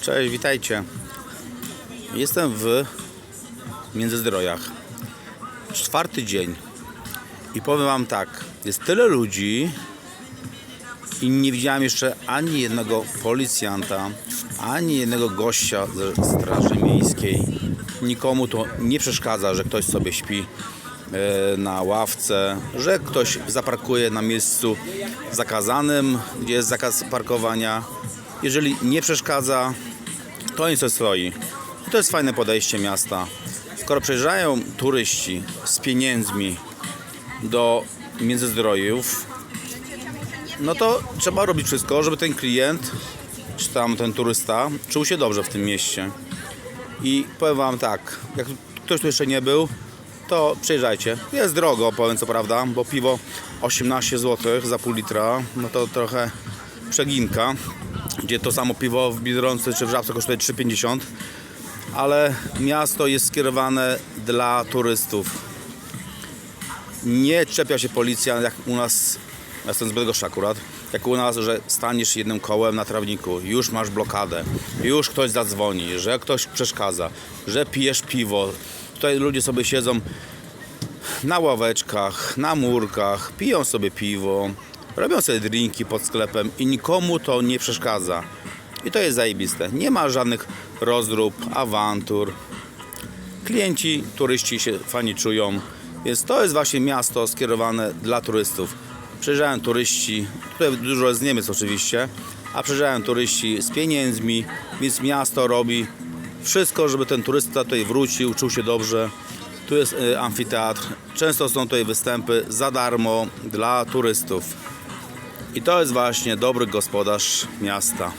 Cześć, witajcie. Jestem w Międzyzdrojach. Czwarty dzień. I powiem Wam tak, jest tyle ludzi i nie widziałem jeszcze ani jednego policjanta, ani jednego gościa ze Straży Miejskiej. Nikomu to nie przeszkadza, że ktoś sobie śpi e, na ławce, że ktoś zaparkuje na miejscu zakazanym, gdzie jest zakaz parkowania. Jeżeli nie przeszkadza, to oni sobie stoi. I to jest fajne podejście miasta. Skoro przyjeżdżają turyści z pieniędzmi do Międzyzdrojów, no to trzeba robić wszystko, żeby ten klient, czy tam ten turysta, czuł się dobrze w tym mieście. I powiem Wam tak, jak ktoś tu jeszcze nie był, to przyjeżdżajcie. Jest drogo, powiem co prawda, bo piwo 18 zł za pół litra, no to trochę przeginka. Gdzie to samo piwo w Biedronce czy w Żabce kosztuje 3,50 ale miasto jest skierowane dla turystów. Nie czepia się policja jak u nas, ja jestem z Bydgoszczy akurat, jak u nas, że staniesz jednym kołem na trawniku, już masz blokadę, już ktoś zadzwoni, że ktoś przeszkadza, że pijesz piwo. Tutaj ludzie sobie siedzą na ławeczkach, na murkach, piją sobie piwo, robią sobie drinki pod sklepem i nikomu to nie przeszkadza. I to jest zajebiste. Nie ma żadnych rozdrób, awantur. Klienci, turyści się fajnie czują. Więc to jest właśnie miasto skierowane dla turystów. Przyjeżdżają turyści, tutaj dużo jest z Niemiec oczywiście, a przyjeżdżają turyści z pieniędzmi, więc miasto robi wszystko, żeby ten turysta tutaj wrócił, czuł się dobrze. Tu jest y, amfiteatr. Często są tutaj występy za darmo dla turystów. I to jest właśnie dobry gospodarz miasta.